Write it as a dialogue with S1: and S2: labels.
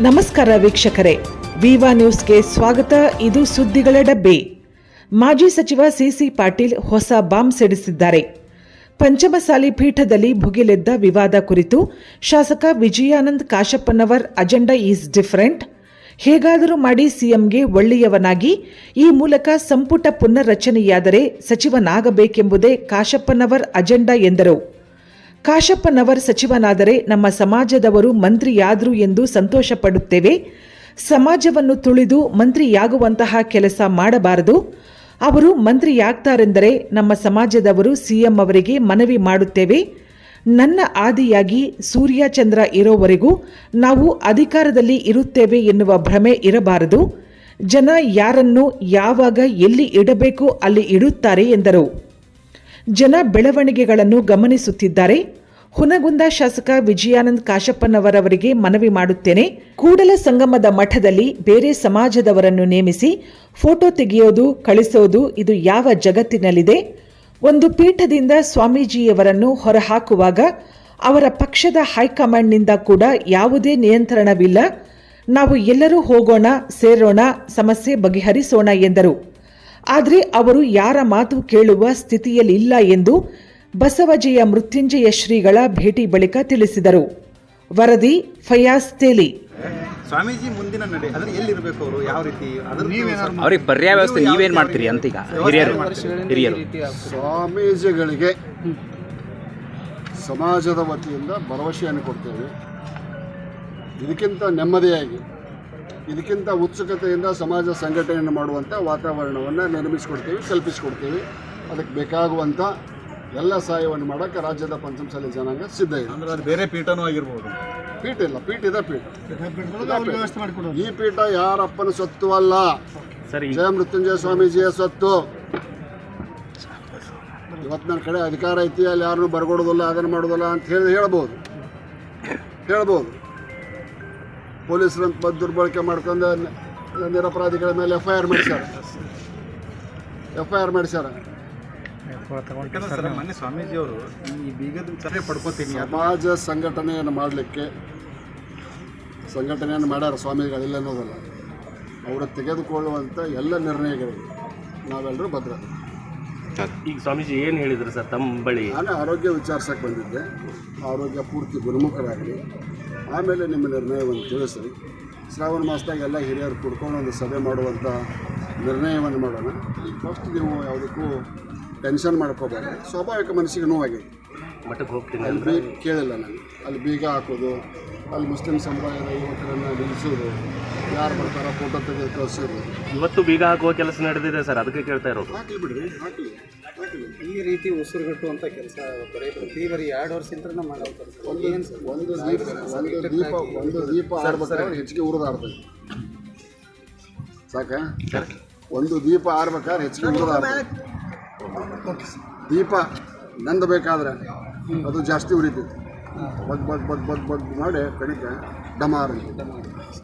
S1: ನಮಸ್ಕಾರ ವೀಕ್ಷಕರೇ. ವಿವಾ ನ್ಯೂಸ್ಗೆ ಸ್ವಾಗತ. ಇದು ಸುದ್ದಿಗಳ ಡಬ್ಬೆ. ಮಾಜಿ ಸಚಿವ ಸಿಸಿ ಪಾಟೀಲ್ ಹೊಸ ಬಾಂಬ್ ಸಿಡಿಸಿದ್ದಾರೆ. ಪಂಚಮಸಾಲಿ ಪೀಠದಲ್ಲಿ ಭುಗಿಲೆದ್ದ ವಿವಾದ ಕುರಿತು ಶಾಸಕ Vijayanand Kashappanavar, agenda is different. ಹೇಗಾದರೂ ಮಾಡಿ ಸಿಎಂಗೆ ಒಳ್ಳೆಯವನಾಗಿ, ಈ ಮೂಲಕ ಸಂಪುಟ ಪುನರ್ರಚನೆಯಾದರೆ ಸಚಿವನಾಗಬೇಕೆಂಬುದೇ ಕಾಶಪ್ಪನವರ್ ಅಜೆಂಡಾ ಎಂದರು. ಕಾಶಪ್ಪನವರ್ ಸಚಿವನಾದರೆ ನಮ್ಮ ಸಮಾಜದವರು ಮಂತ್ರಿಯಾದರು ಎಂದು ಸಂತೋಷ ಪಡುತ್ತೇವೆ ಸಮಾಜವನ್ನು ತುಳಿದು ಮಂತ್ರಿಯಾಗುವಂತಹ ಕೆಲಸ ಮಾಡಬಾರದು. ಅವರು ಮಂತ್ರಿಯಾಗ್ತಾರೆಂದರೆ ನಮ್ಮ ಸಮಾಜದವರು ಸಿಎಂ ಅವರಿಗೆ ಮನವಿ ಮಾಡುತ್ತೇವೆ. ನನ್ನ ಆದಿಯಾಗಿ ಸೂರ್ಯ ಚಂದ್ರ ಇರೋವರೆಗೂ ನಾವು ಅಧಿಕಾರದಲ್ಲಿ ಇರುತ್ತೇವೆ ಎನ್ನುವ ಭ್ರಮೆ ಇರಬಾರದು. ಜನ ಯಾರನ್ನು ಯಾವಾಗ ಎಲ್ಲಿ ಇಡಬೇಕು ಅಲ್ಲಿ ಇಡುತ್ತಾರೆ ಎಂದರು. ಜನ ಬೆಳವಣಿಗೆಗಳನ್ನು ಗಮನಿಸುತ್ತಿದ್ದಾರೆ. ಹುನಗುಂದ ಶಾಸಕ ವಿಜಯಾನಂದ್ ಕಾಶಪ್ಪನವರವರಿಗೆ ಮನವಿ ಮಾಡುತ್ತೇನೆ. ಕೂಡಲ ಸಂಗಮದ ಮಠದಲ್ಲಿ ಬೇರೆ ಸಮಾಜದವರನ್ನು ನೇಮಿಸಿ ಫೋಟೋ ತೆಗೆಯೋದು, ಕಳಿಸೋದು ಇದು ಯಾವ ಜಗತ್ತಿನಲ್ಲಿದೆ. ಒಂದು ಪೀಠದಿಂದ ಸ್ವಾಮೀಜಿಯವರನ್ನು ಹೊರಹಾಕುವಾಗ ಅವರ ಪಕ್ಷದ ಹೈಕಮಾಂಡ್ನಿಂದ ಕೂಡ ಯಾವುದೇ ನಿಯಂತ್ರಣವಿಲ್ಲ. ನಾವು ಎಲ್ಲರೂ ಹೋಗೋಣ, ಸೇರೋಣ, ಸಮಸ್ಯೆ ಬಗೆಹರಿಸೋಣ ಎಂದರು. ಆದರೆ ಅವರು ಯಾರ ಮಾತು ಕೇಳುವ ಸ್ಥಿತಿಯಲ್ಲಿಲ್ಲ ಎಂದು ಬಸವಜಯ ಮೃತ್ಯುಂಜಯ ಶ್ರೀಗಳ ಭೇಟಿ ಬಳಿಕ ತಿಳಿಸಿದರು. ವರದಿ ಫಯಾಸ್ ತೇಲಿ.
S2: ಸ್ವಾಮೀಜಿ ಮುಂದಿನ ನಡೆ ಅಂದ್ರೆ ಎಲ್ಲಿರ್ಬೇಕು ಅವರು? ಯಾವ ರೀತಿ?
S3: ಅವ್ರಿಗೆ ಪರ್ಯಾಯ ವ್ಯವಸ್ಥೆ ನೀವೇನ್ ಮಾಡ್ತೀರಿ ಅಂತ ಈಗ ಹಿರಿಯರು ಹಿರಿಯರು.
S4: ಸ್ವಾಮೀಜಿಗಳಿಗೆ ಸಮಾಜದ ವತಿಯಿಂದ ಭರವಸೆಯನ್ನು ಕೊಡ್ತೇವೆ. ಇದಕ್ಕಿಂತ ನೆಮ್ಮದಿಯಾಗಿ ಇದಕ್ಕಿಂತ ಉತ್ಸುಕತೆಯಿಂದ ಸಮಾಜ ಸಂಘಟನೆಯನ್ನು ಮಾಡುವಂಥ ವಾತಾವರಣವನ್ನು ನಿರ್ಮಿಸಿಕೊಡ್ತೀವಿ ಕಲ್ಪಿಸಿಕೊಡ್ತೀವಿ. ಅದಕ್ಕೆ ಬೇಕಾಗುವಂಥ ಎಲ್ಲ ಸಹಾಯವನ್ನು ಮಾಡೋಕ್ಕೆ ರಾಜ್ಯದ ಪಂಚಮಸಾಲಿ ಜನಾಂಗ ಸಿದ್ಧ ಇದೆ.
S2: ಅಂದ್ರೆ ಅದು ಬೇರೆ ಪೀಠನೂ ಆಗಿರ್ಬೋದು.
S4: ಪೀಠ ಇಲ್ಲ ಪೀಠ ಇದೆ ಪೀಠ. ಈ ಪೀಠ ಯಾರಪ್ಪನ ಸ್ವತ್ತು ಅಲ್ಲ.
S3: ಸರಿ.
S4: ಜಯ ಮೃತ್ಯುಂಜಯ ಸ್ವಾಮೀಜಿಯ ಸ್ವತ್ತು. ಇವತ್ತು ನನ್ನ ಕಡೆ ಅಧಿಕಾರ ಐತಿ ಅಲ್ಲಿ ಯಾರನ್ನೂ ಬರ್ಕೊಡೋದಿಲ್ಲ ಅದನ್ನು ಮಾಡೋದಲ್ಲ ಅಂತ ಹೇಳಿ ಹೇಳ್ಬೋದು. ಹೇಳ್ಬೋದು. ಪೊಲೀಸರಂತ ದುರ್ಬಳಕೆ ಮಾಡ್ಕೊಂಡು ನಿರಪರಾಧಿಗಳ ಮೇಲೆ ಎಫ್ ಐ ಆರ್ ಮಾಡಿಸ್ಯಾರ. ಎಫ್ ಐ ಆರ್ ಮಾಡಿಸ್ಯಾರ.
S2: ಸರ್ ಮೊನ್ನೆ ಸ್ವಾಮೀಜಿ ಅವರು ಈ ಬೀಗದ ಸಭೆ ಪಡ್ಕೋತೀನಿ ಅದು
S4: ಸಮಾಜ ಸಂಘಟನೆಯನ್ನು ಮಾಡಲಿಕ್ಕೆ ಸಂಘಟನೆಯನ್ನು ಮಾಡ್ಯಾರ ಸ್ವಾಮಿಗಳಿಲ್ಲ ಅನ್ನೋದಲ್ಲ. ಅವರು ತೆಗೆದುಕೊಳ್ಳುವಂಥ ಎಲ್ಲ ನಿರ್ಣಯಗಳಿಗೆ ನಾವೆಲ್ಲರೂ ಭದ್ರ
S5: ಈಗ ಸ್ವಾಮೀಜಿ ಏನು ಹೇಳಿದ್ರು ಸರ್ ತಮ್ಮ ಬಳಿ?
S4: ನಾನು ಆರೋಗ್ಯ ವಿಚಾರಿಸಕ್ಕೆ ಬಂದಿದ್ದೆ. ಆರೋಗ್ಯ ಪೂರ್ತಿ ಗುಣಮುಖರಾಗಲಿ. ಆಮೇಲೆ ನಿಮ್ಮ ನಿರ್ಣಯವನ್ನು ತಿಳಿಸ್ರಿ. ಶ್ರಾವಣ ಮಾಸದಾಗ ಎಲ್ಲ ಹಿರಿಯರು ಕುಡ್ಕೊಂಡು ಒಂದು ಸಭೆ ಮಾಡುವಂಥ ನಿರ್ಣಯವನ್ನು ಮಾಡೋಣ. ಈಗ ಫಸ್ಟ್ ನೀವು ಯಾವುದಕ್ಕೂ ಟೆನ್ಷನ್ ಮಾಡ್ಕೋಬಾರ್ದು ಸ್ವಾಭಾವಿಕ ಮನಸ್ಸಿಗೆ ನೋವಾಗಿದೆ.
S5: ಮಠಕ್ಕೆ ಹೋಗ್ತೀನಿ
S4: ಅಲ್ಲಿ ಬೀಗ ಕೇಳಿಲ್ಲ ನಾನು. ಅಲ್ಲಿ ಬೀಗ ಹಾಕೋದು ಅಲ್ಲಿ ಮುಸ್ಲಿಂ ಸಮುದಾಯದ ಯುವಕರನ್ನು ನಿಲ್ಲಿಸೋದು ಯಾರು ಬರ್ತಾರೋ ಫೋಟೋ ತೆಗೆದು ಕಳಿಸೋದು
S5: ಇವತ್ತು ಬೀಗ ಹಾಕುವ ಕೆಲಸ ನಡೆದಿದೆ ಸರ್ ಅದಕ್ಕೆ ಕೇಳ್ತಾ ಇರೋದು.
S4: ಹಾಕಲಿ ಬಿಡ್ರಿ ಹಾಕಲಿ ಹಾಕಲಿ.
S6: ಈ ರೀತಿ ಉಸಿರುಗಟ್ಟುವಂಥ ಕೆಲಸ ಬರೀ ಪ್ರತಿ ಬರೀ ಎರಡು ವರ್ಷದಿಂದ
S4: ಒಂದು ಒಂದು ದೀಪ ಒಂದು ದೀಪ ಒಂದು ದೀಪ ಆರ್ಬೇಕಾದ್ರೆ ಹೆಚ್ಚಿಗೆ ಉರಿದಾಡ್ತದೆ ಸಾಕ? ಒಂದು ದೀಪ ಆರ್ಬೇಕಾದ್ರೆ ಹೆಚ್ಚಿಗೆ ಉರಿದಾಡ್ತದೆ ದೀಪ ನಂದಬೇಕಾದ್ರೆ ಅದು ಜಾಸ್ತಿ ಉರಿತೈತಿ. ಬಗ್ ಬಗ್ ಬಗ್ ಬಗ್ ಬಗ್ ಮಾಡಿ ಕಣಿಕ ಡಮಾರ್